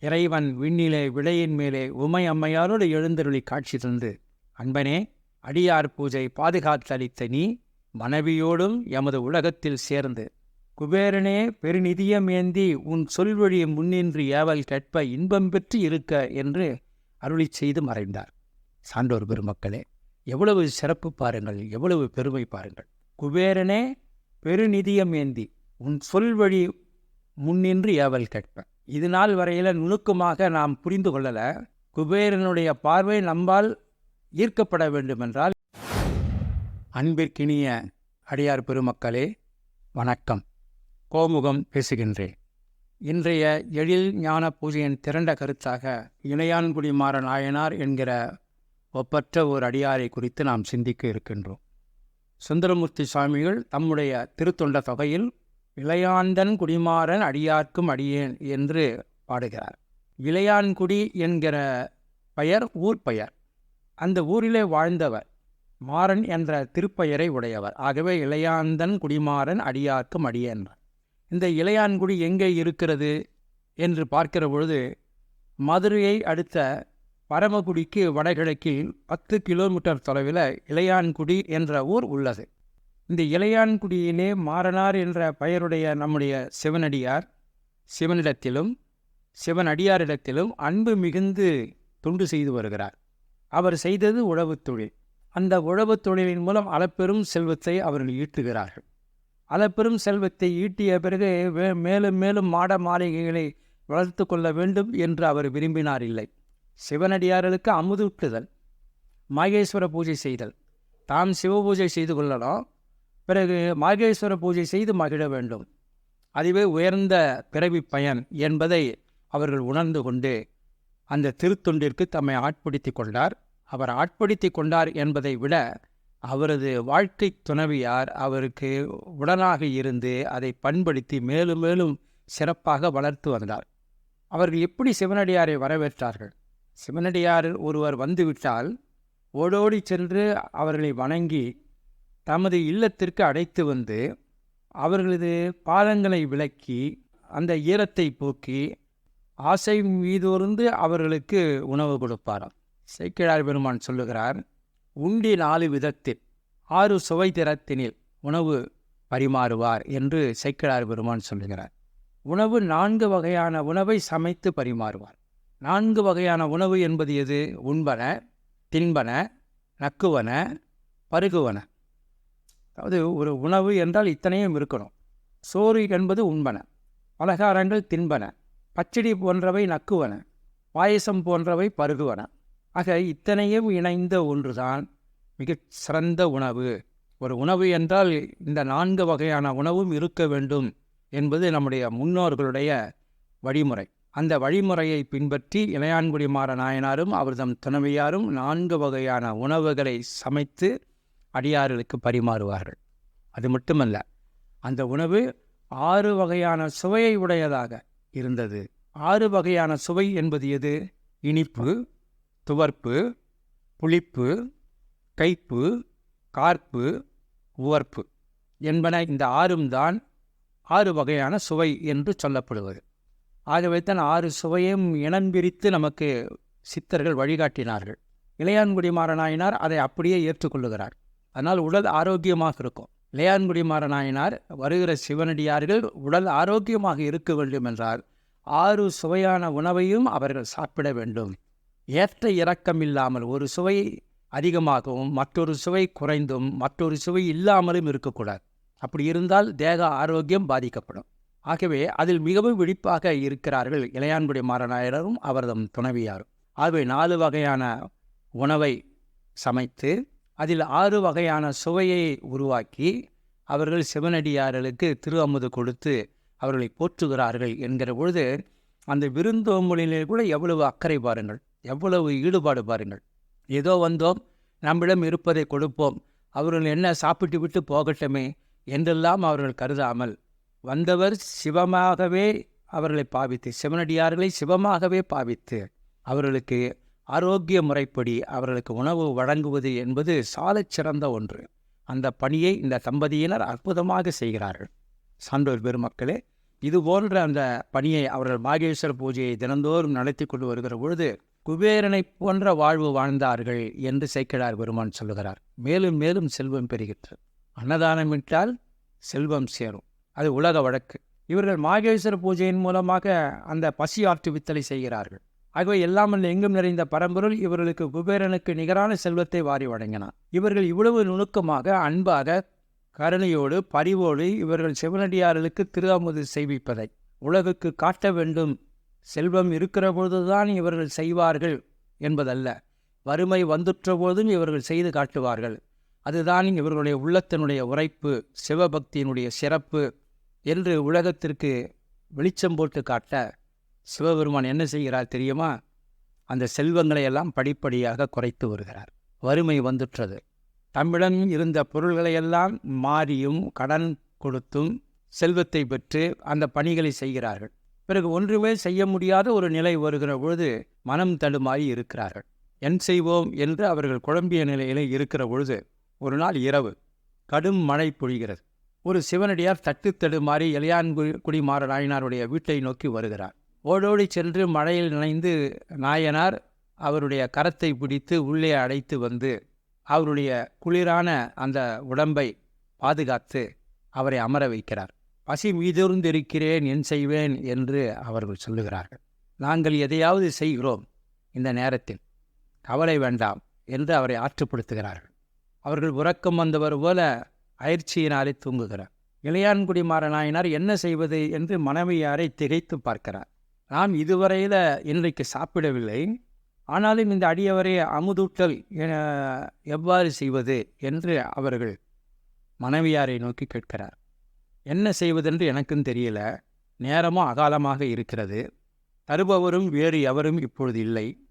இறைவன் விண்ணிலே விடையின் மேலே உமை அம்மையாரோடு எழுந்தருளி காட்சி தந்து. அன்பனே அடியார் பூஜை பாதுகாத்தளித்த நீ மனைவியோடும் எமது உலகத்தில் சேர்ந்து. குபேரனே பெருநிதியம் ஏந்தி உன் சொல்வழி முன்னின்று ஏவல் கேட்ப இன்பம் பெற்று இருக்க என்று அருளிச் செய்து மறைந்தார். சான்றோர் பெருமக்களே எவ்வளவு சிறப்பு பாருங்கள் எவ்வளவு பெருமை பாருங்கள். குபேரனே பெருநிதியம் ஏந்தி உன் சொல்வழி முன்னின்று ஏவல் கேட்ப. இது நாள் வரையில் நுணுக்கமாக நாம் புரிந்து கொள்ளல. குபேரனுடைய பார்வை நம்பால் ஈர்க்கப்பட வேண்டுமென்றால் அன்பிற்கினிய அடியார் பெருமக்களே வணக்கம். கோமுகம் பேசுகின்றேன். இன்றைய எழில் ஞான பூஜையின் திரண்ட கருத்தாக இளையான்குடி மாற நாயனார் என்கிற ஒப்பற்ற ஒரு அடியாரை குறித்து நாம் சிந்திக்க இருக்கின்றோம். சுந்தரமூர்த்தி சுவாமிகள் தம்முடைய திருத்தொண்ட தொகையில் இளையாந்தன் குடிமாறன் அடியார்க்கும் அடியேன் என்று பாடுகிறார். இளையான்குடி என்கிற பெயர் ஊர் பெயர். அந்த ஊரிலே வாழ்ந்தவர் மாறன் என்ற திருப்பெயரை உடையவர். ஆகவே இளையாந்தன் குடிமாறன் அடியார்க்கும் அடியேன். இந்த இளையான்குடி எங்கே இருக்கிறது என்று பார்க்கிற பொழுது மதுரையை அடுத்த பரமக்குடிக்கு வடகிழக்கில் பத்து கிலோமீட்டர் தொலைவில் இளையான்குடி என்ற ஊர் உள்ளது. இந்த இளையான்குடியிலே மாறனார் என்ற பெயருடைய நம்முடைய சிவனடியார் சிவனிடத்திலும் சிவனடியாரிடத்திலும் அன்பு மிகுந்து தொண்டு செய்து வருகிறார். அவர் செய்தது உழவுத் தொழில். அந்த உழவுத் தொழிலின் மூலம் அளப்பெரும் செல்வத்தை அவர்கள் ஈட்டுகிறார்கள். அளப்பெரும் செல்வத்தை ஈட்டிய பிறகு மேலும் மேலும் மாட மாளிகைகளை வளர்த்து கொள்ள வேண்டும் என்று அவர் விரும்பினார் இல்லை. சிவனடியார்களுக்கு அமுதூட்டுதல் மாகேஸ்வர பூஜை செய்தல். தாம் சிவ பூஜை செய்து கொள்ளலாம். பிறகு மார்கேஸ்வர பூஜை செய்து மகிழ வேண்டும். அதுவே உயர்ந்த பிறவி பயன் என்பதை அவர்கள் உணர்ந்து கொண்டு அந்த திருத்தொண்டிற்கு தம்மை ஆட்படுத்தி கொண்டார். அவர் ஆட்படுத்தி கொண்டார் என்பதை விட அவரது வாழ்க்கை துணவியார் அவருக்கு உடனாக இருந்து அதை பண்படுத்தி மேலும் மேலும் சிறப்பாக வளர்த்து வந்தார். அவர்கள் எப்படி சிவனடியாரை வரவேற்றார்கள்? சிவனடியார் ஒருவர் வந்துவிட்டால் ஓடோடி சென்று அவர்களை வணங்கி தமது இல்லத்திற்கு அழைத்து வந்து அவர்களது பாதங்களை விலக்கி அந்த ஈரத்தை போக்கி ஆசை மீதோர்ந்து அவர்களுக்கு உணவு கொடுப்பாராம். சேக்கிழார் பெருமான் சொல்லுகிறார் உண்டி நாலு விதத்தில் ஆறு சுவை திறத்தினில் உணவு பரிமாறுவார் என்று சேக்கிழார் பெருமான் சொல்லுகிறார். உணவு நான்கு வகையான உணவை சமைத்து பரிமாறுவார். நான்கு வகையான உணவு என்பது எது? உண்பன தின்பன நக்குவன பருகுவன. அதாவது ஒரு உணவு என்றால் இத்தனையும் இருக்கணும். சோறு என்பது உண்பன. பலகாரங்கள் தின்பன. பச்சடி போன்றவை நக்குவன. பாயசம் போன்றவை பருகுவன. ஆக இத்தனையும் இணைந்த ஒன்றுதான் மிகச் சிறந்த உணவு. ஒரு உணவு என்றால் இந்த நான்கு வகையான உணவும் இருக்க வேண்டும் என்பது நம்முடைய முன்னோர்களுடைய வழிமுறை. அந்த வழிமுறையை பின்பற்றி இளையான்குடி மாற நாயனாரும் அவர்தம் துணைவியாரும் நான்கு வகையான உணவுகளை சமைத்து அடியார்களுக்கு பரிமாறுவார்கள். அது மட்டுமல்ல அந்த உணவு ஆறு வகையான சுவையை உடையதாக இருந்தது. ஆறு வகையான சுவை என்பது எது? இனிப்பு துவர்ப்பு புளிப்பு கைப்பு கார்ப்பு உவர்ப்பு என்பன இந்த ஆறும் தான் ஆறு வகையான சுவை என்று சொல்லப்படுவது. ஆகவே தான் ஆறு சுவையும் இனம்பிரித்து நமக்கு சித்தர்கள் வழிகாட்டினார்கள். இளையான்குடி மாறனாயினார் அதை அப்படியே ஏற்றுக்கொள்ளுகிறார். அதனால் உடல் ஆரோக்கியமாக இருக்கும். இளையான்குடி மாறனாயினார் வருகிற சிவனடியார்கள் உடல் ஆரோக்கியமாக இருக்க வேண்டும் என்றால் ஆறு சுவையான உணவையும் அவர்கள் சாப்பிட வேண்டும். ஏற்ற இறக்கம் இல்லாமல் ஒரு சுவை அதிகமாகவும் மற்றொரு சுவை குறைந்தும் மற்றொரு சுவை இல்லாமலும் இருக்கக்கூடாது. அப்படி இருந்தால் தேக ஆரோக்கியம் பாதிக்கப்படும். ஆகவே அதில் மிகவும் விழிப்பாக இருக்கிறார்கள் இளையான்குடி மாறனாயரும் அவரதும் துணைவியாரும். ஆகவே நாலு வகையான உணவை சமைத்து அதில் ஆறு வகையான சுவையை உருவாக்கி அவர்கள் சிவனடியார்களுக்கு திரு அமுது கொடுத்து அவர்களை போற்றுகிறார்கள் என்கிற பொழுது அந்த விருந்தோம்பலிலே கூட எவ்வளவு அக்கறை பாருங்கள் எவ்வளவு ஈடுபாடு பாருங்கள். ஏதோ வந்தோம் நம்மிடம் இருப்பதை கொடுப்போம் அவர்கள் என்ன சாப்பிட்டு விட்டு போகட்டுமே என்றெல்லாம் அவர்கள் கருதாமல் வந்தவர் சிவமாகவே அவர்களை பாவித்து சிவனடியார்களை சிவமாகவே பாவித்து அவர்களுக்கு ஆரோக்கிய முறைப்படி அவர்களுக்கு உணவு வழங்குவது என்பது சாலச் சிறந்த ஒன்று. அந்த பணியை இந்த தம்பதியினர் அற்புதமாக செய்கிறார்கள். சான்றோர் பெருமக்களே இது போன்ற அந்த பணியை அவர்கள் மாகேஸ்வர பூஜையை தினந்தோறும் நடத்தி கொண்டு வருகிற பொழுது குபேரனை போன்ற வாழ்வு வாழ்ந்தார்கள் என்று சேக்கிழார் பெருமான் சொல்லுகிறார். மேலும் மேலும் செல்வம் பெறுகின்றது அன்னதானமிட்டால் செல்வம் சேரும். அது உலக வழக்கு. இவர்கள் மாகேஸ்வர பூஜையின் மூலமாக அந்த பசி ஆற்று வித்தலை செய்கிறார்கள். ஆகவே எல்லாமல் எங்கும் நிறைந்த பரம்பொருள் இவர்களுக்கு குபேரனுக்கு நிகரான செல்வத்தை வாரி வழங்கினார். இவர்கள் இவ்வளவு நுணுக்கமாக அன்பாக கருணையோடு பரிவோடு இவர்கள் சிவனடியார்களுக்கு திருவாமுது செய்விப்பதை உலகுக்கு காட்ட வேண்டும் செல்வம் இருக்கிற பொழுதுதான் இவர்கள் செய்வார்கள் என்பதல்ல. வறுமை வந்துற்ற போதும் இவர்கள் செய்து காட்டுவார்கள். அதுதான் இவர்களுடைய உள்ளத்தினுடைய உரைப்பு சிவபக்தியினுடைய சிறப்பு என்று உலகத்திற்கு வெளிச்சம் போட்டு காட்ட சிவபெருமான் என்ன செய்கிறார் தெரியுமா? அந்த செல்வங்களை எல்லாம் படிப்படியாக குறைத்து வருகிறார். வறுமை வந்துற்றது. தமிழன் இருந்த பொருள்களையெல்லாம் மாறியும் கடன் கொடுத்தும் செல்வத்தை பெற்று அந்த பணிகளை செய்கிறார்கள். பிறகு ஒன்றுமே செய்ய முடியாத ஒரு நிலை வருகிற பொழுது மனம் தடுமாறி இருக்கிறார்கள். என் செய்வோம் என்று அவர்கள் குழம்பிய நிலையிலே இருக்கிற பொழுது ஒரு நாள் இரவு கடும் மழை பொழிகிறது. ஒரு சிவனடியார் தட்டு தடுமாறி இளையான்குடி குடிமாற நாயனாருடைய வீட்டை நோக்கி வருகிறார். ஓடோடி சென்று மழையில் நனைந்து நாயனார் அவருடைய கரத்தை பிடித்து உள்ளே அடைத்து வந்து அவருடைய குளிரான அந்த உடம்பை பாதுகாத்து அவரை அமர வைக்கிறார். பசி மீதூர்ந்திருக்கிறேன் என் செய்வேன் என்று அவர்கள் சொல்லுகிறார்கள். நாங்கள் எதையாவது செய்கிறோம் இந்த நேரத்தில். கவலை வேண்டாம் என்று அவரை ஆற்றுப்படுத்துகிறார்கள். அவர்கள் உறக்கம் வந்தவர் போல அயற்சியினாலே தூங்குகிறார். இளையான்குடி மாறனாயினார் என்ன செய்வது? என்று மனைவியாரை திகைத்து பார்க்கிறார். நாம் இதுவரையில் இன்றைக்கு சாப்பிடவில்லை. ஆனாலும் இந்த அடியவரை அமுதூட்டல் என எவ்வாறு செய்வது என்று அவர்கள் மனைவியாரை நோக்கி கேட்கிறார். என்ன செய்வதென்று எனக்கும் தெரியல. நேரமும் அகாலமாக இருக்கிறது. தருபவரும் வேறு எவரும் இப்பொழுது இல்லை.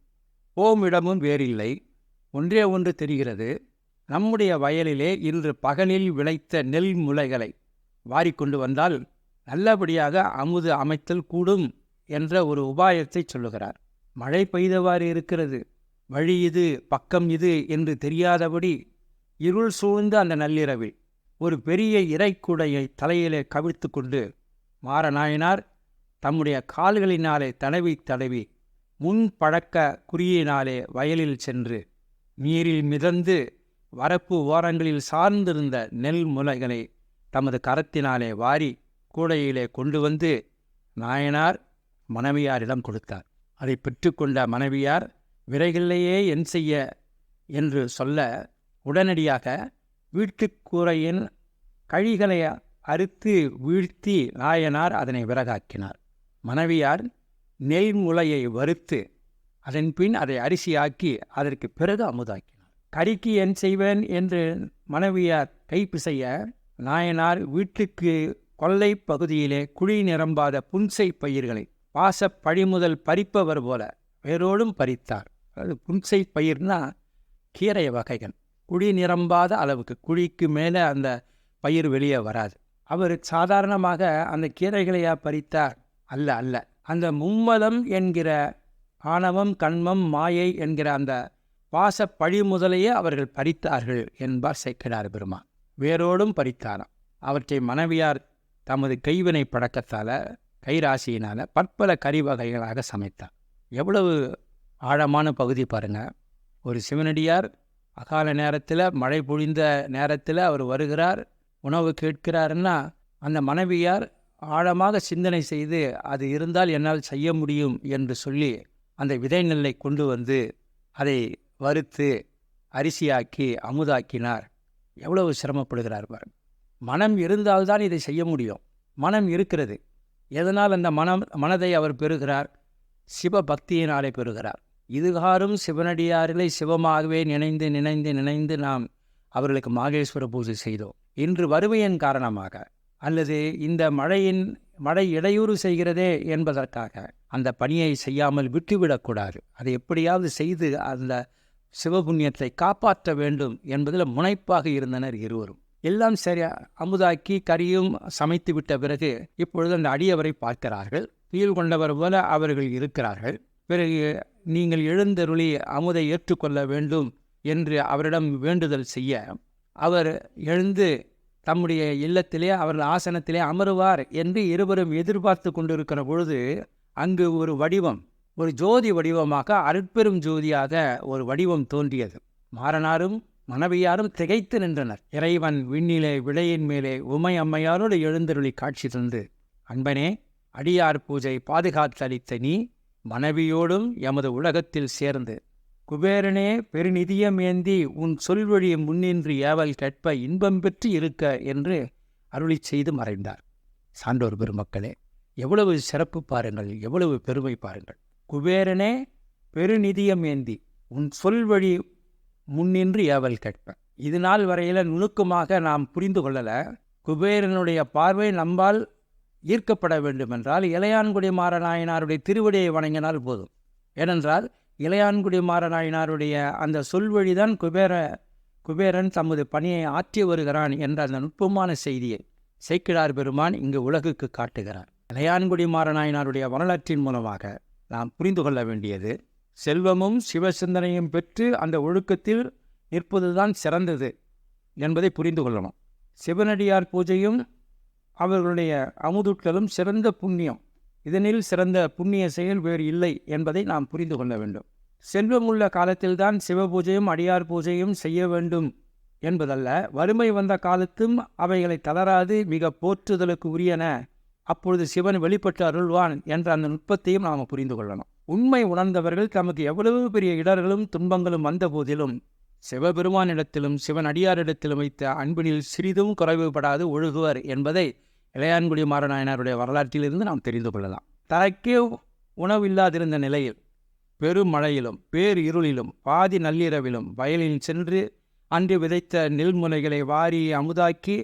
போம் இடமும் வேறில்லை. ஒன்றே ஒன்று தெரிகிறது. நம்முடைய வயலிலே இன்று பகலில் விளைத்த நெல் முளைகளை வாரிக்கொண்டு வந்தால் நல்லபடியாக அமுது அமைத்தல் கூடும் என்ற ஒரு உபாயத்தை சொல்லுகிறார். மழை பெய்தவாறு இருக்கிறது. வழி இது பக்கம் இது என்று தெரியாதபடி இருள் சூழ்ந்த அந்த நள்ளிரவில் ஒரு பெரிய இறைக்குடையை தலையிலே கவிழ்த்து கொண்டு மாறநாயனார் தம்முடைய கால்களினாலே தடவி தடவி முன் பழக்க குறியினாலே வயலில் சென்று நீரில் மிதந்து வரப்பு ஓரங்களில் சார்ந்திருந்த நெல் முலைகளை தமது கரத்தினாலே வாரி கூடையிலே கொண்டு வந்து நாயனார் மனைவியாரிடம் கொடுத்தார். அதை பெற்றுக்கொண்ட மனைவியார் விரைகில்லையே என் செய்ய என்று சொல்ல உடனடியாக வீட்டுக்கூரையின் கழிகளை அறுத்து வீழ்த்தி நாயனார் அதனை விறகாக்கினார். மனைவியார் நெல் முளையை வறுத்து அதன் பின் அதை அரிசியாக்கி அதற்கு பிறகு அமுதாக்கினார். கறிக்கு என் செய்வேன் என்று மனைவியார் கைப்பிசைய நாயனார் வீட்டுக்கு கொல்லை பகுதியிலே குழி நிரம்பாத புன்சை பயிர்களை பாச பழிமுதல் பறிப்பவர் போல வேரோடும் பறித்தார். அது புன்சை பயிர்னா கீரை வகைகள். குழி நிரம்பாத அளவுக்கு குழிக்கு மேலே அந்த பயிர் வெளியே வராது. அவர் சாதாரணமாக அந்த கீரைகளையா பறித்தார்? அல்ல அல்ல. அந்த மும்மலம் என்கிற ஆணவம் கண்மம் மாயை என்கிற அந்த பாச பழிமுதலையே அவர்கள் பறித்தார்கள் என்பார் சேக்கிடார் பெருமா வேரோடும் பறித்தாராம். அவற்றை மனைவியார் தமது கைவினை பழக்கத்தால் கைராசியினால் பற்பல கறி வகைகளாக சமைத்தார். எவ்வளவு ஆழமான பகுதி பாருங்க. ஒரு சிவனடியார் அகால நேரத்தில் மழை பொழிந்த நேரத்தில் அவர் வருகிறார் உணவு கேட்கிறாருன்னா அந்த மனைவியார் ஆழமாக சிந்தனை செய்து அது இருந்தால் என்னால் செய்ய முடியும் என்று சொல்லி அந்த விதை நெல்லை கொண்டு வந்து அதை வறுத்து அரிசியாக்கி அமுதாக்கினார். எவ்வளவு சிரமப்படுகிறார் பாருங்கள் மனம் இருந்தால்தான் இதை செய்ய முடியும். மனம் இருக்கிறது. எதனால் அந்த மனம் மனதை அவர் பெறுகிறார்? சிவபக்தியினாலே பெறுகிறார். இதுகாரும் சிவனடியாரிலே சிவமாகவே நினைந்து நினைந்து நினைந்து நாம் அவர்களுக்கு மாகேஸ்வர பூஜை செய்தோம். இன்று வறுமையின் காரணமாக அல்லது இந்த மழையின் மழை இடையூறு செய்கிறதே என்பதற்காக அந்த பணியை செய்யாமல் விட்டுவிடக்கூடாது. அதை எப்படியாவது செய்து அந்த சிவபுண்ணியத்தை காப்பாற்ற வேண்டும் என்பதில் முனைப்பாக இருந்தனர் இருவரும். எல்லாம் சரி அமுதாக்கி கரியும் சமைத்து விட்ட பிறகு இப்பொழுது அந்த அடியவரை பார்க்கிறார்கள். துயில் கொண்டவர் போல அவர்கள் இருக்கிறார்கள். பிறகு நீங்கள் எழுந்தருளி அமுதை ஏற்றுக்கொள்ள வேண்டும் என்று அவரிடம் வேண்டுதல் செய்ய அவர் எழுந்து தம்முடைய இல்லத்திலே அவர்கள் ஆசனத்திலே அமருவார் என்று இருவரும் எதிர்பார்த்து கொண்டிருக்கிற பொழுது அங்கு ஒரு வடிவம் ஒரு ஜோதி வடிவமாக அருட்பெரும் ஜோதியாக ஒரு வடிவம் தோன்றியது. மாறனாரும் மனைவியாரும் திகைத்து நின்றனர். இறைவன் விண்ணிலே விளையின் மேலே உமை அம்மையாரோடு எழுந்தருளி காட்சி தந்து அன்பனே அடியார் பூஜை பாதுகாத்தளித்த நீ மனைவியோடும் எமது உலகத்தில் சேர்ந்து. குபேரனே பெருநிதியம் ஏந்தி உன் சொல்வழி முன்னின்று ஏவல் கேட்ப இன்பம் பெற்று இருக்க என்று அருளிச் செய்து மறைந்தார். சான்றோர் பெருமக்களே எவ்வளவு சிறப்பு பாருங்கள் எவ்வளவு பெருமை பாருங்கள். குபேரனே பெருநிதியம் ஏந்தி உன் சொல்வழி முன்னின்று ஏவல் கேட்பேன். இது நாள் வரையில் நுணுக்கமாக நாம் புரிந்து கொள்ளலை. குபேரனுடைய பார்வை நம்பால் ஈர்க்கப்பட வேண்டுமென்றால் இளையான்குடி மாறநாயனாருடைய திருவடியை வணங்கினால் போதும். ஏனென்றால் இளையான்குடி மாறநாயனாருடைய அந்த சொல்வழிதான் குபேர குபேரன் தமது பணியை ஆற்றி வருகிறான் என்ற அந்த நுட்பமான செய்தியை சேக்கிழார் பெருமான் இங்கு உலகுக்கு காட்டுகிறார். இளையான்குடி மாறநாயனாருடைய வரலாற்றின் மூலமாக நாம் புரிந்து கொள்ள வேண்டியது செல்வமும் சிவசிந்தனையும் பெற்று அந்த ஒழுக்கத்தில் நிற்பதுதான் சிறந்தது என்பதை புரிந்து கொள்ளணும். சிவனடியார் பூஜையும் அவர்களுடைய அமுதுட்களும் சிறந்த புண்ணியம். இதனில் சிறந்த புண்ணிய செயல் வேறு இல்லை என்பதை நாம் புரிந்து கொள்ள வேண்டும். செல்வம் உள்ள காலத்தில்தான் சிவபூஜையும் அடியார் பூஜையும் செய்ய வேண்டும் என்பதல்ல வறுமை வந்த காலத்தும் அவைகளை தளராது மிக போற்றுதலுக்கு உரியன. அப்பொழுது சிவன் வெளிப்பட்டு அருள்வான் என்ற அந்த நுட்பத்தையும் நாம் புரிந்து கொள்ளணும். உண்மை உணர்ந்தவர்கள் தமக்கு எவ்வளவு பெரிய இடர்களும் துன்பங்களும் வந்த போதிலும் சிவபெருமானிடத்திலும் சிவன் அடியாரிடத்திலும் வைத்த அன்பினில் சிறிதும் குறைவுபடாது ஒழுகுவர் என்பதை இளையான்குடி மாறநாயனாருடைய வரலாற்றிலிருந்து நாம் தெரிந்து கொள்ளலாம். தனக்கே உணவு இல்லாதிருந்த நிலையில் பெருமழையிலும் பேர் இருளிலும் பாதி நள்ளிரவிலும் வயலில் சென்று அன்று விதைத்த நெல்முனைகளை வாரி அமுதாக்கி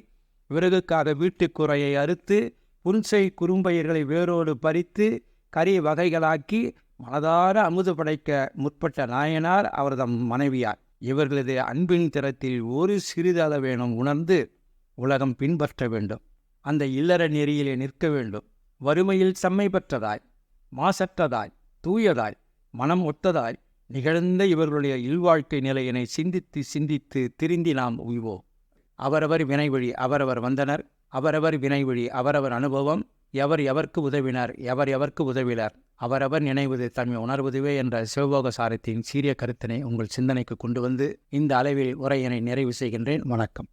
விறகுக்காக வீட்டுக்குறையை அறுத்து புன்சை குறும்பயிர்களை வேரோடு பறித்து கறி வகைகளாக்கி மனதார அமுது படைக்க முற்பட்ட நாயனார் அவரது மனைவியார். இவர்களது அன்பின் திறத்தில் ஒரு சிறிதளவேனும் உணர்ந்து உலகம் பின்பற்ற வேண்டும். அந்த இல்லற நெறியிலே நிற்க வேண்டும். வறுமையில் செம்மை பெற்றதாய் மாசற்றதாய் தூயதாய் மனம் ஒத்ததாய் நிகழ்ந்த இவர்களுடைய இல்வாழ்க்கை நிலையினை சிந்தித்து சிந்தித்து திருந்தி நாம் உய்வோம். அவரவர் வினைவழி அவரவர் வந்தனர். அவரவர் வினைவழி அவரவர் அனுபவம் எவர் எவர்க்கு உதவினர்? எவர் எவர்க்கு உதவினர்? அவரவர் நினைவது தன்மை உணர்வதுவே என்ற சிவபோக சாரத்தின் சீரிய கருத்தினை உங்கள் சிந்தனைக்கு கொண்டு வந்து இந்த அளவில் உரையினை நிறைவு செய்கின்றேன். வணக்கம்.